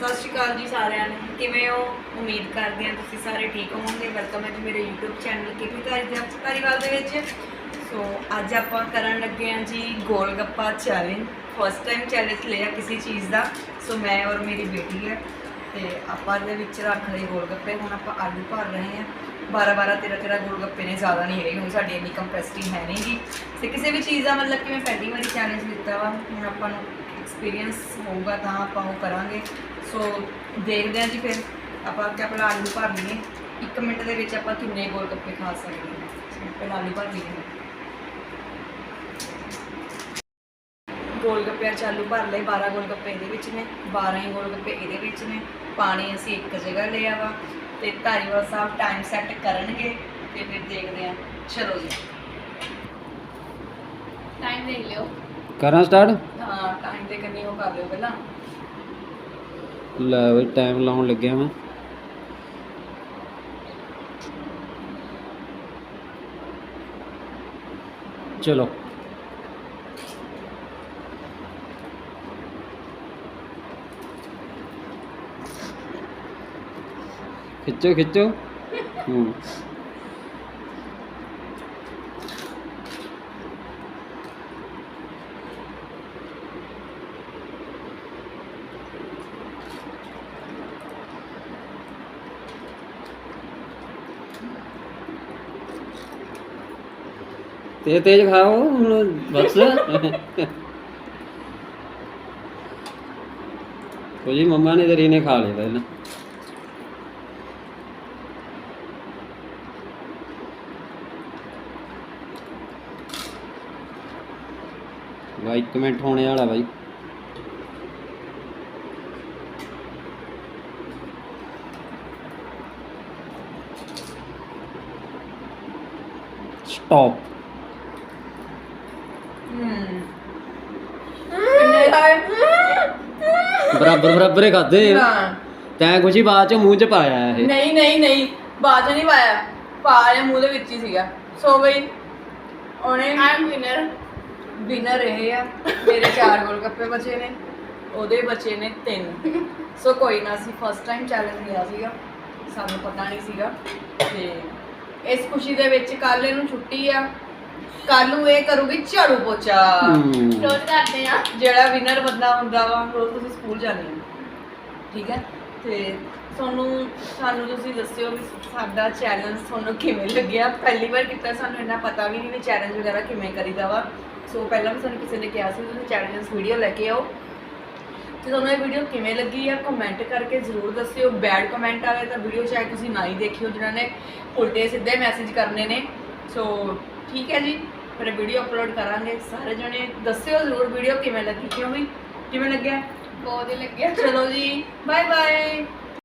ਸਤਿ ਸ਼੍ਰੀ ਅਕਾਲ ਜੀ ਸਾਰਿਆਂ ਨੂੰ। ਕਿਵੇਂ ਹੋ? ਉਮੀਦ ਕਰਦੇ ਹਾਂ ਤੁਸੀਂ ਸਾਰੇ ਠੀਕ ਹੋਵੋਗੇ। ਵੈਲਕਮ ਹੈ ਜੀ ਮੇਰੇ YouTube ਚੈਨਲ ਕਿਪੀ ਧਾਰੀਵਾਲ ਦੇ ਵਿੱਚ। ਸੋ ਅੱਜ ਆਪਾਂ ਕਰਨ ਲੱਗੇ ਹਾਂ ਜੀ golgappa challenge first time challenge ਲਿਆ ਕਿਸੇ ਚੀਜ਼ ਦਾ। ਸੋ ਮੈਂ ਔਰ ਮੇਰੀ ਬੇਟੀ ਹੈ। ਤੇ ਆਪਾਂ ਇਹਦੇ ਵਿੱਚ ਰੱਖ ਲਏ ਗੋਲ ਗੱਪੇ ਹੁਣ ਆਪਾਂ ਆਲੂ ਭਰ ਰਹੇ ਹਾਂ। 12 12 13 13 ਗੋਲ ਗੱਪੇ ਨੇ। ਜ਼ਿਆਦਾ ਨਹੀਂ ਹੈਗੇ। ਹੁਣ ਸਾਡੀ ਇੰਨੀ ਕੰਪੈਸਿਟੀ ਹੈ ਨਹੀਂ ਗੀ। ਤੇ ਕਿਸੇ ਵੀ ਚੀਜ਼ ਦਾ ਮਤਲਬ ਕਿ ਮੈਂ ਪਹਿਲੀ ਵਾਰੀ ਚੈਲੰਜ ਦਿੱਤਾ ਵਾ। ਹੁਣ ਆਪਾਂ ਨੂੰ ਐਕਸਪੀਰੀਅੰਸ ਹੋਊਗਾ ਤਾਂ ਆਪਾਂ ਉਹ ਕਰਾਂਗੇ। ਸੋ ਦੇਖਦੇ ਹਾਂ ਜੀ ਫਿਰ ਆਪਾਂ ਕਿ ਆਪਣਾ ਆਲੂ ਭਰ ਲਈਏ। 1 ਮਿੰਟ ਦੇ ਵਿੱਚ ਆਪਾਂ ਕਿੰਨੇ ਗੋਲ ਗੱਪੇ ਖਾ ਸਕਦੇ ਹਾਂ। ਪਹਿਲਾਂ ਆਲੂ ਭਰ ਲਈਏ। ਗੋਲ ਗੱਪਿਆਂ ਚ ਆਲੂ ਭਰ ਲਏ 12 ਗੋਲ ਗੱਪੇ ਇਹਦੇ ਵਿੱਚ ਨੇ 12 ਹੀ ਗੋਲ ਗੱਪੇ ਇਹਦੇ ਵਿੱਚ ਨੇ। ਪਾਣੀ ਅਸੀਂ ਇੱਕ ਜਗ੍ਹਾ ਲਿਆ ਵਾ ਤੇ ਧਾਰੀਵਾਲ ਸਾਹਿਬ ਟਾਈਮ ਸੈੱਟ ਕਰਨਗੇ ਤੇ ਫਿਰ ਦੇਖਦੇ ਹਾਂ। ਚਲੋ ਜੀ। ਟਾਈਮ ਦੇਖ ਲਿਓ। ਕਰਾਂ ਸਟਾਰਟ ਹਾਂ ਟਾਈਮ ਤੇ ਕਿੰਨੀ ਉਹ ਕਰ ਲਿਓ ਪਹਿਲਾਂ। ਲੈ ਬਈ ਟਾਈਮ ਲਾਉਣ ਲੱਗਿਆ ਮੈਂ। ਚਲੋ। ਖਿੱਚੋ ਖਿੱਚੋ। ਹੂੰ। ਤੇਜ਼ ਤੇਜ਼ ਖਾਓ ਹੁਣ ਬਸ ਕੋਈ ਮੰਮਾ ਨੇ ਤੇਰੀ ਨੇ ਖਾ ਲਿਆ ਪਹਿਲਾਂ ਬਾਈ ਇੱਕ ਮਿੰਟ ਹੋਣੇ ਵਾਲਾ ਬਾਈ ਸਟਾਪ ਕਿੰਨੇ ਬਰਾਬਰ ਬਰਾਬਰ ਹੀ ਖਾਦੇ ਹਾਂ ਤੈਂ ਕੁਛ ਹੀ ਬਾਅਦ ਚ ਮੂੰਹ ਚ ਪਾਇਆ ਇਹ। ਨਹੀਂ ਨਹੀਂ ਨਹੀਂ। ਬਾਜ ਨਹੀਂ ਪਾਇਆ। ਪਾ ਲਿਆ ਮੂੰਹ ਦੇ ਵਿੱਚ ਹੀ ਸੀਗਾ। ਸੋ ਬਈ ਉਹਨੇ ਆਈ ਐਮ ਵਿਨਰ ਵਿਨਰ ਰਹੇ ਆ। ਮੇਰੇ ਚਾਰ ਗੋਲ ਗੱਪੇ ਬਚੇ ਨੇ। ਉਹਦੇ ਬਚੇ ਨੇ ਤਿੰਨ। ਸੋ ਕੋਈ ਨਾ ਅਸੀਂ ਫਸਟ ਟਾਈਮ ਚੈਲੰਜ ਲਿਆ ਸੀਗਾ। ਸਾਨੂੰ ਪਤਾ ਨਹੀਂ ਸੀਗਾ। ਤੇ ਇਸ ਖੁਸ਼ੀ ਦੇ ਵਿੱਚ ਕੱਲ ਇਹਨੂੰ ਛੁੱਟੀ ਆ। ਕੱਲ ਨੂੰ ਇਹ ਕਰੂਗੀ ਝਾੜੂ ਪੋਚਾ। ਹਮ। ਰੋਜ਼ ਕਰਦੇ ਆ। ਜਿਹੜਾ ਵਿਨਰ ਬੰਦਾ ਹੁੰਦਾ ਵਾ ਰੋਜ਼ ਤੁਸੀਂ ਸਕੂਲ ਜਾਂਦੇ ਹੋ। ਠੀਕ ਹੈ? ਤੇ ਤੁਹਾਨੂੰ ਸਾਨੂੰ ਤੁਸੀਂ ਦੱਸਿਓ ਵੀ ਸਾਡਾ ਚੈਲੰਜ ਤੁਹਾਨੂੰ ਕਿਵੇਂ ਲੱਗਿਆ? ਪਹਿਲੀ ਵਾਰ ਕੀਤਾ ਸਾਨੂੰ ਇੰਨਾ ਪਤਾ ਵੀ ਨਹੀਂ ਵੀ ਚੈਲੰਜ ਵਗੈਰਾ ਕਿਵੇਂ ਕਰੀਦਾ ਵਾ। ਸੋ ਪਹਿਲਾਂ ਵੀ ਸਾਨੂੰ ਕਿਸੇ ਨੇ ਕਿਹਾ ਸੀ ਤੁਸੀਂ ਚੈਲੰਜ ਵੀਡੀਓ ਲੈ ਕੇ ਆਓ। ਤੇ ਤੁਹਾਨੂੰ ਇਹ ਵੀਡੀਓ ਕਿਵੇਂ ਲੱਗੀ ਆ ਕਮੈਂਟ ਕਰਕੇ ਜ਼ਰੂਰ ਦੱਸਿਓ। ਬੈਡ ਕਮੈਂਟ ਵਾਲੇ ਤਾਂ ਵੀਡੀਓ ਚਾਹੇ ਤੁਸੀਂ ਨਾ ਹੀ ਦੇਖਿਓ ਜਿਨ੍ਹਾਂ ਨੇ ਉਲਟੇ ਸਿੱਧੇ ਮੈਸੇਜ ਕਰਨੇ ਨੇ। ਸੋ ਠੀਕ ਹੈ ਜੀ ਫਿਰ ਵੀਡੀਓ ਅਪਲੋਡ ਕਰਾਂਗੇ ਸਾਰੇ ਜਣੇ ਦੱਸਿਓ ਜ਼ਰੂਰ ਵੀਡੀਓ ਕਿਵੇਂ ਲੱਗੀ ਕਿਉਂ ਵੀ ਕਿਵੇਂ ਲੱਗਿਆ? ਬਹੁਤ ਹੀ ਲੱਗਿਆ। ਚਲੋ ਜੀ ਬਾਏ ਬਾਏ